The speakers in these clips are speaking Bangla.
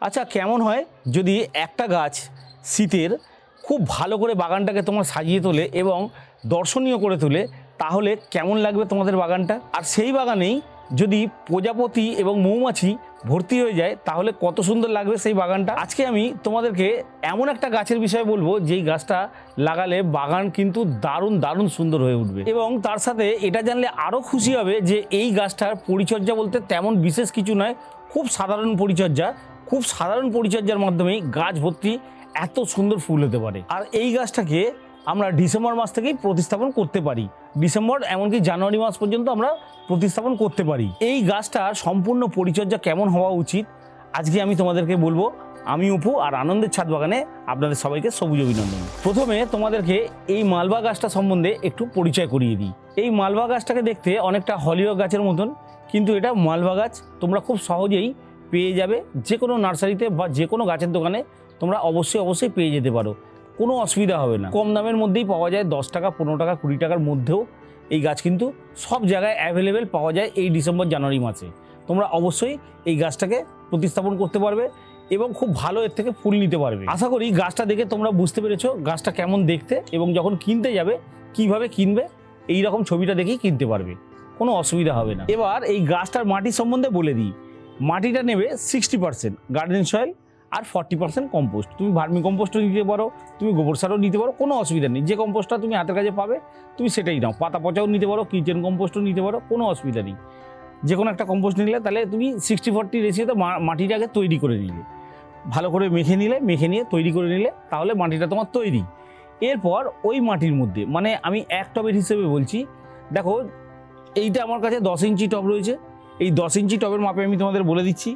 আচ্ছা কেমন হয় যদি একটা গাছ শীতের খুব ভালো করে বাগানটাকে তোমার সাজিয়ে তোলে এবং দর্শনীয় করে তোলে, তাহলে কেমন লাগবে তোমাদের বাগানটা? আর সেই বাগানেই যদি প্রজাপতি এবং মৌমাছি ভর্তি হয়ে যায়, তাহলে কত সুন্দর লাগবে সেই বাগানটা? আজকে আমি তোমাদেরকে এমন একটা গাছের বিষয়ে বলব, যেই গাছটা লাগালে বাগান কিন্তু দারুণ দারুণ সুন্দর হয়ে উঠবে। এবং তার সাথে এটা জানলে আরও খুশি হবে যে এই গাছটার পরিচর্যা বলতে তেমন বিশেষ কিছু নয়, খুব সাধারণ পরিচর্যা। খুব সাধারণ পরিচর্যার মাধ্যমেই গাছ ভর্তি এত সুন্দর ফুল হতে পারে। আর এই গাছটাকে আমরা ডিসেম্বর মাস থেকেই প্রতিস্থাপন করতে পারি। ডিসেম্বর এমনকি জানুয়ারি মাস পর্যন্ত আমরা প্রতিস্থাপন করতে পারি। এই গাছটার সম্পূর্ণ পরিচর্যা কেমন হওয়া উচিত? আজকে আমি তোমাদেরকে বলব, আমি উপু আর আনন্দের ছাদ বাগানে আপনাদের সবাইকে সবুজ অভিনন্দন। প্রথমে তোমাদেরকে এই মালবা গাছটা সম্বন্ধে একটু পরিচয় করিয়ে দিই। এই মালবা গাছটাকে দেখতে অনেকটা হলিও গাছের মতন, কিন্তু এটা মালবা গাছ, তোমরা খুব সহজেই পেয়ে যাবে যে কোনো নার্সারিতে বা যে কোনো গাছের দোকানে তোমরা অবশ্যই অবশ্যই পেয়ে যেতে পারো। কোনো অসুবিধা হবে না। কম দামের মধ্যেই পাওয়া যায় দশ টাকা, পনেরো টাকা, কুড়ি টাকার মধ্যেও এই গাছ কিন্তু সব জায়গায় অ্যাভেলেবেল পাওয়া যায় এই ডিসেম্বর, জানুয়ারি মাসে। তোমরা অবশ্যই এই গাছটাকে প্রতিস্থাপন করতে পারবে এবং খুব ভালো এর থেকে ফুল নিতে পারবে। আশা করি গাছটা দেখে তোমরা বুঝতে পেরেছ গাছটা কেমন দেখতে এবং যখন কিনতে যাবে কীভাবে কিনবে এই রকম ছবিটা দেখেই কিনতে পারবে। কোনো অসুবিধা হবে না। এবার এই গাছটার মাটি সম্বন্ধে বলে দিই। মাটিটা নেবে সিক্সটি পার্সেন্ট গার্ডেন সয়েল আর ফর্টি পার্সেন্ট কম্পোস্ট তুমি ভার্মি কম্পোস্টও নিতে পারো, তুমি গোবর সারও নিতে পারো, কোনো অসুবিধা নেই। যে কম্পোস্টটা তুমি হাতের কাছে পাবে, তুমি সেটাই নাও। পাতা পচাও নিতে পারো কিচেন কম্পোস্টও নিতে পারো, কোনো অসুবিধা নেই। যে কোনো একটা কম্পোস্ট নিলে তাহলে তুমি সিক্সটি ফর্টি রেশিওতে মাটিটাকে তৈরি করে নিলে। ভালো করে মেখে নিলে, মেখে নিয়ে তৈরি করে নিলে তাহলে মাটিটা তোমার তৈরি। এরপর ওই মাটির মধ্যে মানে আমি এক টবের হিসেবে বলছি, দেখো, এইটা আমার কাছে দশ ইঞ্চি টব রয়েছে। এই দশ ইঞ্চি টবের মাপে আমি তোমাদের বলে দিচ্ছি।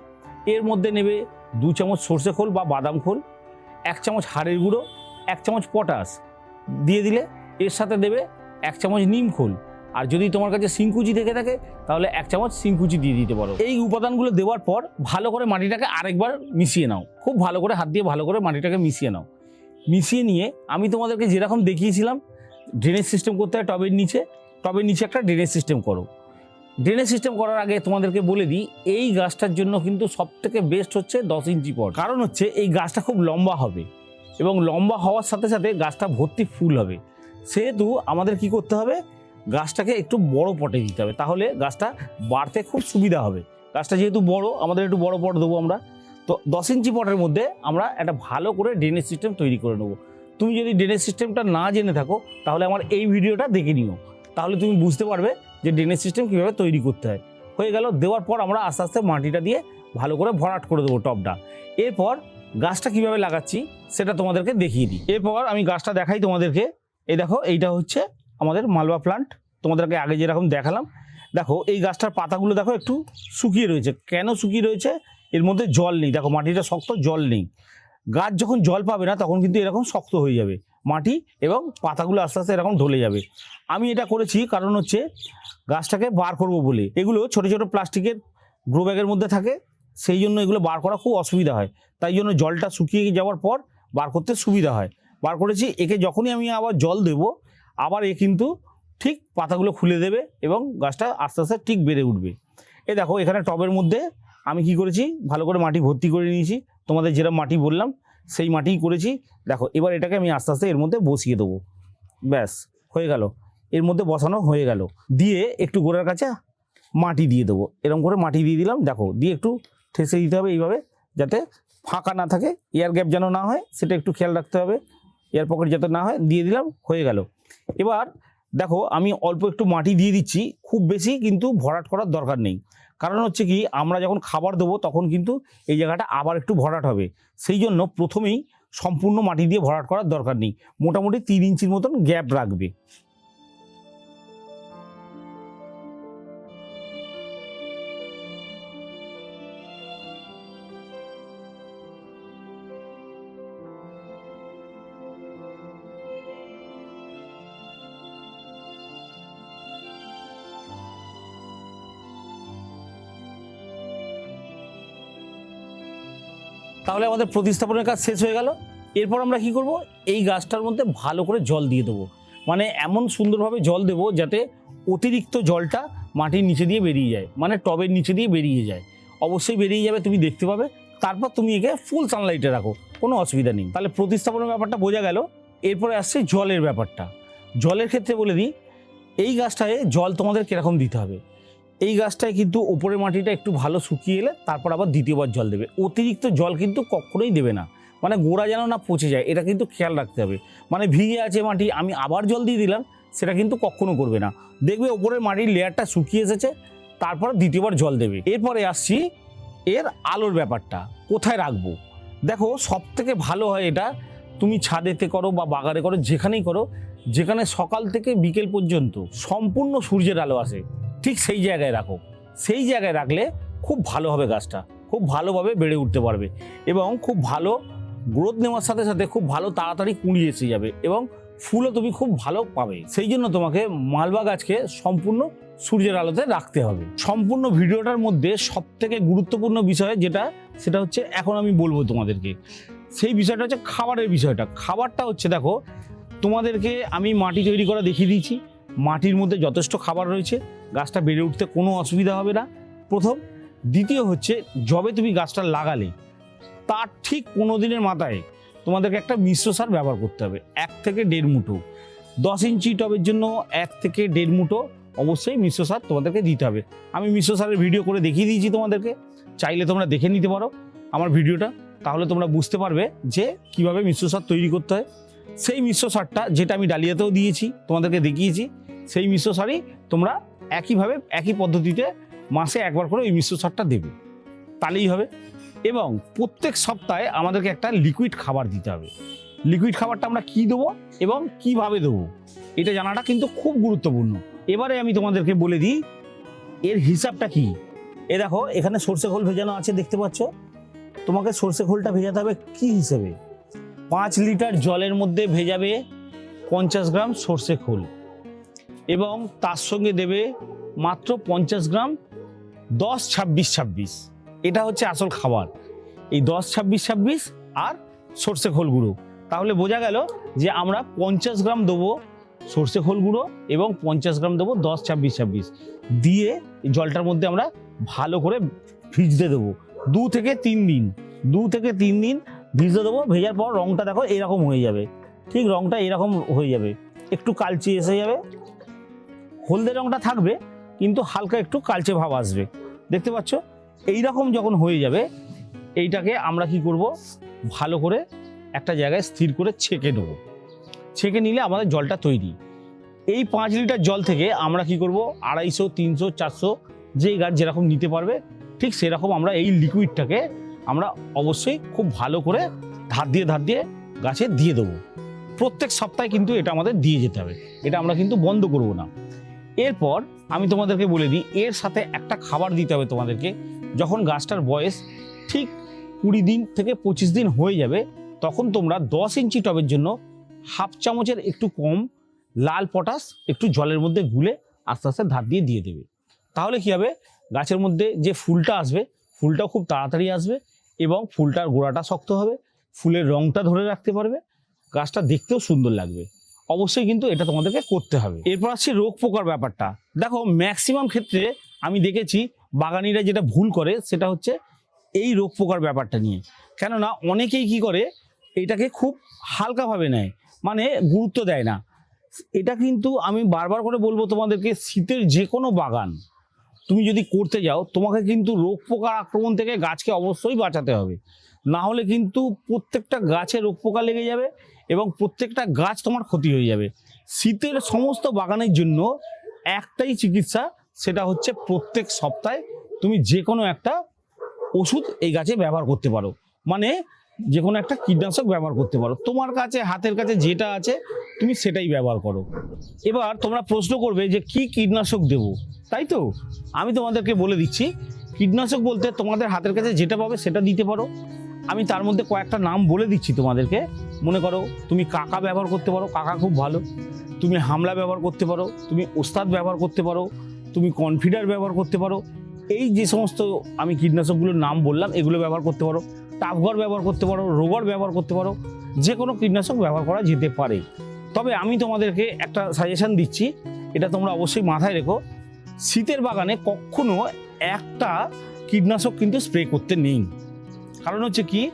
এর মধ্যে নেবে দু চামচ সর্ষে খোল বা বাদাম খোল, এক চামচ হাড়ের গুঁড়ো, এক চামচ পটাশ দিয়ে দিলে এর সাথে দেবে এক চামচ নিম খোল। আর যদি তোমার কাছে সিংকুচি থেকে থাকে, তাহলে এক চামচ সিংকুচি দিয়ে দিতে পারো। এই উপাদানগুলো দেওয়ার পর ভালো করে মাটিটাকে আরেকবার মিশিয়ে নাও। খুব ভালো করে হাত দিয়ে ভালো করে মাটিটাকে মিশিয়ে নাও। মিশিয়ে নিয়ে আমি তোমাদেরকে যেরকম দেখিয়েছিলাম ড্রেনেজ সিস্টেম করতে হয় টবের নিচে টবের নিচে একটা ড্রেনেজ সিস্টেম করো। ড্রেনেজ সিস্টেম করার আগে তোমাদেরকে বলে দিই, এই গাছটার জন্য কিন্তু সব থেকে বেস্ট হচ্ছে দশ ইঞ্চি পট। কারণ হচ্ছে এই গাছটা খুব লম্বা হবে এবং লম্বা হওয়ার সাথে সাথে গাছটা ভর্তি ফুল হবে। সেহেতু আমাদের কি করতে হবে? গাছটাকে একটু বড় পটে দিতে হবে। তাহলে গাছটা বাড়তে খুব সুবিধা হবে। গাছটা যেহেতু বড়, আমাদের একটু বড় পট দেবো আমরা। তো দশ ইঞ্চি পটের মধ্যে আমরা একটা ভালো করে ড্রেনেজ সিস্টেম তৈরি করে নেব। তুমি যদি ড্রেনেজ সিস্টেমটা না জেনে থাকো, তাহলে আমার এই ভিডিওটা দেখে নিও। তাহলে তুমি বুঝতে পারবে যে ড্রেনেজ সিস্টেম কীভাবে তৈরি করতে হয়। হয়ে গেল, দেওয়ার পর আমরা আস্তে আস্তে মাটিটা দিয়ে ভালো করে ভরাট করে দেবো টবটা এরপর গাছটা কীভাবে লাগাচ্ছি সেটা তোমাদেরকে দেখিয়ে দিই। এরপর আমি গাছটা দেখাই তোমাদেরকে। এই দেখো, এইটা হচ্ছে আমাদের মালবা প্লান্ট তোমাদেরকে আগে যেরকম দেখালাম, দেখো এই গাছটার পাতাগুলো দেখো একটু শুকিয়ে রয়েছে। কেন শুকিয়ে রয়েছে? এর মধ্যে জল নেই। দেখো মাটিটা শক্ত, জল নেই। গাছ যখন জল পাবে না, তখন কিন্তু এরকম শক্ত হয়ে যাবে। মাটি এবং পাতাগুলো আস্তে আস্তে এরকম ঢলে যাবে। আমি এটা করেছি কারণ হচ্ছে গাছটাকে বার করব বলে। এগুলো ছোট ছোট প্লাস্টিকের গ্রো ব্যাগের মধ্যে থাকে। সেই জন্য এগুলো বার করা খুব অসুবিধা হয়। তাই জন্য জলটা শুকিয়ে যাওয়ার পর বার করতে সুবিধা হয়। বার করেছি, একে যখনই আমি আবার জল দেব, আবার এ কিন্তু ঠিক পাতাগুলো খুলে দেবে এবং গাছটা আস্তে আস্তে ঠিক বেড়ে উঠবে। এ দেখো, এখানে টবের মধ্যে আমি কি করেছি, ভালো করে মাটি ভর্তি করে নিয়েছি। তোমাদের যেরকম মাটি বললাম, সেই মাটিই করেছি। দেখো, এবার এটাকে আমি আস্তে আস্তে এর মধ্যে বসিয়ে দেবো। ব্যাস, হয়ে গেল। এর মধ্যে বসানো হয়ে গেল। দিয়ে একটু গোড়ার কাছে মাটি দিয়ে দেবো। এরকম করে মাটি দিয়ে দিলাম। দেখো, দিয়ে একটু ঠেসে দিতে হবে এইভাবে, যাতে ফাঁকা না থাকে। এয়ার গ্যাপ যেন না হয়, সেটা একটু খেয়াল রাখতে হবে। এয়ার পকেট যাতে না হয়, দিয়ে দিলাম, হয়ে গেল। এবার, দেখো, আমি অল্প একটু মাটি দিয়ে দিচ্ছি। খুব বেশি কিন্তু ভরাট করার দরকার নেই। কারণ হচ্ছে কি, আমরা যখন খাবার দেবো তখন কিন্তু এই জায়গাটা আবার একটু ভরাট হবে। সেই জন্য প্রথমেই সম্পূর্ণ মাটি দিয়ে ভরাট করার দরকার নেই। মোটামুটি তিন ইঞ্চির মতন গ্যাপ রাখবে। তাহলে আমাদের প্রতিস্থাপনের কাজ শেষ হয়ে গেল। এরপর আমরা কি করব? এই গাছটার মধ্যে ভালো করে জল দিয়ে দেবো। মানে এমন সুন্দরভাবে জল দেবো যাতে অতিরিক্ত জলটা মাটির নিচে দিয়ে বেরিয়ে যায় মানে টবের নিচে দিয়ে বেরিয়ে যায়। অবশ্যই বেরিয়ে যাবে, তুমি দেখতে পাবে। তারপর তুমি একে ফুল সানলাইটে রাখো, কোনো অসুবিধা নেই। তাহলে প্রতিস্থাপনের ব্যাপারটা বোঝা গেল। এরপরে আসছে জলের ব্যাপারটা। জলের ক্ষেত্রে বলে দিই, এই গাছটায় জল তোমাদের কীরকম দিতে হবে? এই গাছটায় কিন্তু ওপরের মাটিটা একটু ভালো শুকিয়ে এলে তারপর আবার দ্বিতীয়বার জল দেবে। অতিরিক্ত জল কিন্তু কখনোই দেবে না। মানে গোড়া যেন না পচে যায়, এটা কিন্তু খেয়াল রাখতে হবে। মানে ভিজে আছে মাটি, আমি আবার জল দিয়ে দিলাম, সেটা কিন্তু কখনো করবে না। দেখবে ওপরের মাটির লেয়ারটা শুকিয়ে এসেছে, তারপর দ্বিতীয়বার জল দেবে। এরপরে আসছি এর আলোর ব্যাপারটা, কোথায় রাখব? দেখো সব থেকে ভালো হয় এটা, তুমি ছাদেতে করো বা বাগানে করো, যেখানেই করো, যেখানে সকাল থেকে বিকেল পর্যন্ত সম্পূর্ণ সূর্যের আলো আসে। ঠিক সেই জায়গায় রাখো। সেই জায়গায় রাখলে খুব ভালো হবে গাছটা। খুব ভালোভাবে বেড়ে উঠতে পারবে এবং খুব ভালো গ্রোথ নেওয়ার সাথে সাথে খুব ভালো তাড়াতাড়ি কুঁড়ি এসে যাবে এবং ফুলও তুমি খুব ভালো পাবে। সেই জন্য তোমাকে মালবা গাছকে সম্পূর্ণ সূর্যের আলোতে রাখতে হবে। সম্পূর্ণ ভিডিওটার মধ্যে সব থেকে গুরুত্বপূর্ণ বিষয় যেটা, সেটা হচ্ছে এখন আমি বলব তোমাদেরকে। সেই বিষয়টা হচ্ছে খাবারের বিষয়টা। খাবারটা হচ্ছে দেখো, তোমাদেরকে আমি মাটি তৈরি করা দেখিয়ে দিয়েছি। মাটির মধ্যে যথেষ্ট খাবার রয়েছে, গাছটা বেড়ে উঠতে কোনো অসুবিধা হবে না। প্রথম। দ্বিতীয় হচ্ছে, যবে তুমি গাছটা লাগালে, তার ঠিক পনেরো দিনের মাথায় তোমাদেরকে একটা মিশ্র সার ব্যবহার করতে হবে, এক থেকে দেড় মুঠো। দশ ইঞ্চি টবের জন্য এক থেকে দেড় মুঠো অবশ্যই মিশ্র সার তোমাদেরকে দিতে হবে। আমি মিশ্র সারের ভিডিও করে দেখিয়ে দিয়েছি তোমাদেরকে, চাইলে তোমরা দেখে নিতে পারো আমার ভিডিওটা। তাহলে তোমরা বুঝতে পারবে যে কীভাবে মিশ্র সার তৈরি করতে হয়। সেই মিশ্র সারটা যেটা আমি ডালিয়াতেও দিয়েছি, তোমাদেরকে দেখিয়েছি সেই মিশ্র সারই তোমরা একইভাবে, একই পদ্ধতিতে মাসে একবার করে ওই মিশ্র সারটা দেবে। তাহলেই হবে। এবং প্রত্যেক সপ্তাহে আমাদেরকে একটা লিকুইড খাবার দিতে হবে। লিকুইড খাবারটা আমরা কি দেবো এবং কীভাবে দেবো, এটা জানাটা কিন্তু খুব গুরুত্বপূর্ণ। এবারে আমি তোমাদেরকে বলে দিই, এর হিসাবটা কি? এ দেখো, এখানে সর্ষে খোল ভেজানো আছে, দেখতে পাচ্ছ? তোমাকে সর্ষে খোলটা ভেজাতে হবে কি হিসেবে? পাঁচ লিটার জলের মধ্যে ভেজাবে পঞ্চাশ গ্রাম সর্ষে খোল। এবং তার সঙ্গে দেবে মাত্র পঞ্চাশ গ্রাম দশ ছাব্বিশ ছাব্বিশ। এটা হচ্ছে আসল খাবার। এই দশ ছাব্বিশ ছাব্বিশ আর সর্ষে খোল গুঁড়ো। তাহলে বোঝা গেল যে আমরা পঞ্চাশ গ্রাম দেবো সর্ষে খোল গুঁড়ো এবং পঞ্চাশ গ্রাম দেবো দশ ছাব্বিশ ছাব্বিশ। দিয়ে জলটার মধ্যে আমরা ভালো করে ভিজতে দেবো। দু থেকে তিন দিন, দু থেকে তিন দিন ভিজতে দেবো। ভেজার পর রঙটা দেখো এরকম হয়ে যাবে। ঠিক রঙটা এরকম হয়ে যাবে। একটু কালচে এসে যাবে। হলদে রঙটা থাকবে, কিন্তু হালকা একটু কালচে ভাব আসবে। দেখতে পাচ্ছ? এই রকম যখন হয়ে যাবে, এইটাকে আমরা কি করব? ভালো করে একটা জায়গায় স্থির করে ছেঁকে নেব। ছেঁকে নিলে আমাদের জলটা তৈরি। এই পাঁচ লিটার জল থেকে আমরা কি করব? আড়াইশো, তিনশো, চারশো যেই গাছ যেরকম নিতে পারবে, ঠিক সেরকম আমরা এই লিকুইডটাকে আমরা অবশ্যই খুব ভালো করে ধার দিয়ে ধার দিয়ে গাছে দিয়ে দেবো। প্রত্যেক সপ্তাহে কিন্তু এটা আমাদের দিয়ে যেতে হবে। এটা আমরা কিন্তু বন্ধ করব না। এরপর আমি তোমাদেরকে বলে দিই, এর সাথে একটা খাবার দিতে হবে তোমাদেরকে। যখন গাছটার বয়স ঠিক কুড়ি দিন থেকে পঁচিশ দিন হয়ে যাবে, তখন তোমরা দশ ইঞ্চি টবের জন্য হাফ চামচের একটু কম লাল পটাশ একটু জলের মধ্যে গুলে আস্তে আস্তে ধার দিয়ে দিয়ে দেবে। তাহলে কী হবে? গাছের মধ্যে যে ফুলটা আসবে ফুলটা খুব তাড়াতাড়ি আসবে এবং ফুলটার গোড়াটা শক্ত হবে, ফুলের রংটা ধরে রাখতে পারবে, গাছটা দেখতেও সুন্দর লাগবে। অবশ্যই কিন্তু এটা তোমাদেরকে করতে হবে। এরপর আসছে রোগ পোকার ব্যাপারটা। দেখো ম্যাক্সিমাম ক্ষেত্রে আমি দেখেছি বাগানিরা যেটা ভুল করে, সেটা হচ্ছে এই রোগ পোকার ব্যাপারটা নিয়ে। কেননা অনেকেই কি করে, এটাকে খুব হালকাভাবে নেয় মানে গুরুত্ব দেয় না। এটা কিন্তু আমি বারবার করে বলব তোমাদেরকে, শীতের যে কোনো বাগান, তুমি যদি করতে যাও, তোমাকে কিন্তু রোগ পোকার আক্রমণ থেকে গাছকে অবশ্যই বাঁচাতে হবে। না হলে কিন্তু প্রত্যেকটা গাছে রোগ পোকা লেগে যাবে এবং প্রত্যেকটা গাছ তোমার ক্ষতি হয়ে যাবে। শীতের সমস্ত বাগানের জন্য একটাই চিকিৎসা, সেটা হচ্ছে প্রত্যেক সপ্তাহে তুমি যে কোনো একটা ওষুধ এই গাছে ব্যবহার করতে পারো। মানে যে কোনো একটা কীটনাশক ব্যবহার করতে পারো। তোমার কাছে, হাতের কাছে যেটা আছে, তুমি সেটাই ব্যবহার করো। এবার তোমরা প্রশ্ন করবে যে কি কীটনাশক দেব? তাই তো? আমি তোমাদেরকে বলে দিচ্ছি, কীটনাশক বলতে তোমাদের হাতের কাছে যেটা পাবে সেটা দিতে পারো। আমি তার মধ্যে কয়েকটা নাম বলে দিচ্ছি তোমাদেরকে। মনে করো, তুমি কাকা ব্যবহার করতে পারো, কাকা খুব ভালো। তুমি হামলা ব্যবহার করতে পারো, তুমি ওস্তাদ ব্যবহার করতে পারো, তুমি কনফিডার ব্যবহার করতে পারো। এই যে সমস্ত আমি কীটনাশকগুলোর নাম বললাম, এগুলো ব্যবহার করতে পারো। টাফগর ব্যবহার করতে পারো রোগর ব্যবহার করতে পারো, যে কোনো কীটনাশক ব্যবহার করা যেতে পারে। তবে আমি তোমাদেরকে একটা সাজেশন দিচ্ছি, এটা তোমরা অবশ্যই মাথায় রেখো। শীতের বাগানে কখনো একটা কীটনাশক কিন্তু স্প্রে করতে নেই। কারণ হচ্ছে কি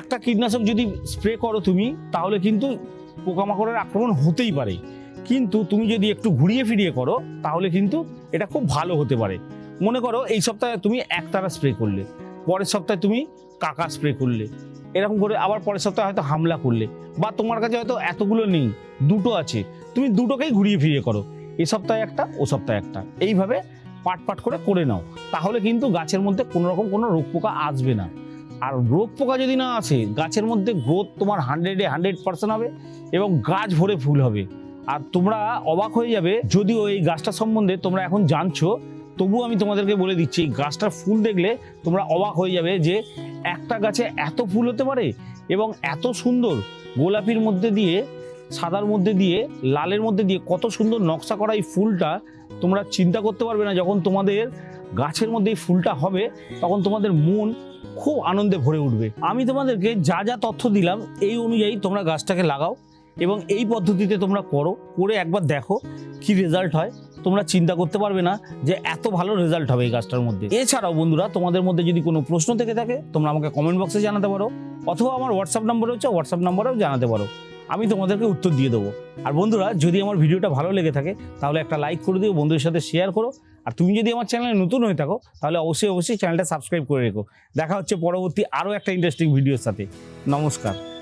একটা কীটনাশক যদি স্প্রে করো তুমি, তাহলে কিন্তু পোকামাকড়ের আক্রমণ হতেই পারে। কিন্তু তুমি যদি একটু ঘুরিয়ে ফিরিয়ে করো, তাহলে কিন্তু এটা খুব ভালো হতে পারে। মনে করো এই সপ্তাহে তুমি একতারা স্প্রে করলে, পরের সপ্তাহে তুমি কাকা স্প্রে করলে। এরকম করে আবার পরের সপ্তাহে হয়তো হামলা করলে, বা তোমার কাছে হয়তো এতগুলো নেই, দুটো আছে, তুমি দুটোকেই ঘুরিয়ে ফিরিয়ে করো। এ সপ্তাহে একটা, ও সপ্তাহে একটা। এইভাবে পাট পাট করে করে নাও। তাহলে কিন্তু গাছের মধ্যে কোনো রকম কোনো রোগ পোকা আসবে না। আর রোগ পোকা যদি না আসে, গাছের মধ্যে গ্রোথ তোমার হান্ড্রেডে হান্ড্রেড পার্সেন্ট হবে এবং গাছ ভরে ফুল হবে। আর তোমরা অবাক হয়ে যাবে, যদিও এই গাছটা সম্বন্ধে তোমরা এখন জানছো, তবুও আমি তোমাদেরকে বলে দিচ্ছি, এই গাছটার ফুল দেখলে তোমরা অবাক হয়ে যাবে যে একটা গাছে এত ফুল হতে পারে এবং এত সুন্দর গোলাপির মধ্যে দিয়ে, সাদার মধ্যে দিয়ে, লালের মধ্যে দিয়ে কত সুন্দর নকশা করা এই ফুলটা তোমরা চিন্তা করতে পারবে না। যখন তোমাদের গাছের মধ্যে এই ফুলটা হবে, তখন তোমাদের মন খুব আনন্দে ভরে উঠবে। আমি তোমাদেরকে যা যা তথ্য দিলাম, এই অনুযায়ী তোমরা গাছটাকে লাগাও এবং এই পদ্ধতিতে তোমরা করো, করে একবার দেখো কি রেজাল্ট হয়। তোমরা চিন্তা করতে পারবে না যে এত ভালো রেজাল্ট হবে এই গাছটার মধ্যে। এছাড়াও বন্ধুরা, তোমাদের মধ্যে যদি কোনো প্রশ্ন থেকে থাকে, তোমরা আমাকে কমেন্ট বক্সে জানাতে পারো অথবা আমার হোয়াটসঅ্যাপ নাম্বার হচ্ছে হোয়াটসঅ্যাপ নম্বরেও জানাতে পারো। আমি তোমাদেরকে উত্তর দিয়ে দেবো। আর বন্ধুরা, যদি আমার ভিডিওটা ভালো লেগে থাকে, তাহলে একটা লাইক করে দিও, বন্ধুদের সাথে শেয়ার করো। আর তুমি যদি আমার চ্যানেলে নতুন হয়ে থাকো, তাহলে অবশ্যই অবশ্যই চ্যানেলটা সাবস্ক্রাইব করে রেখো। দেখা হচ্ছে পরবর্তী আরও একটা ইন্টারেস্টিং ভিডিওর সাথে। নমস্কার।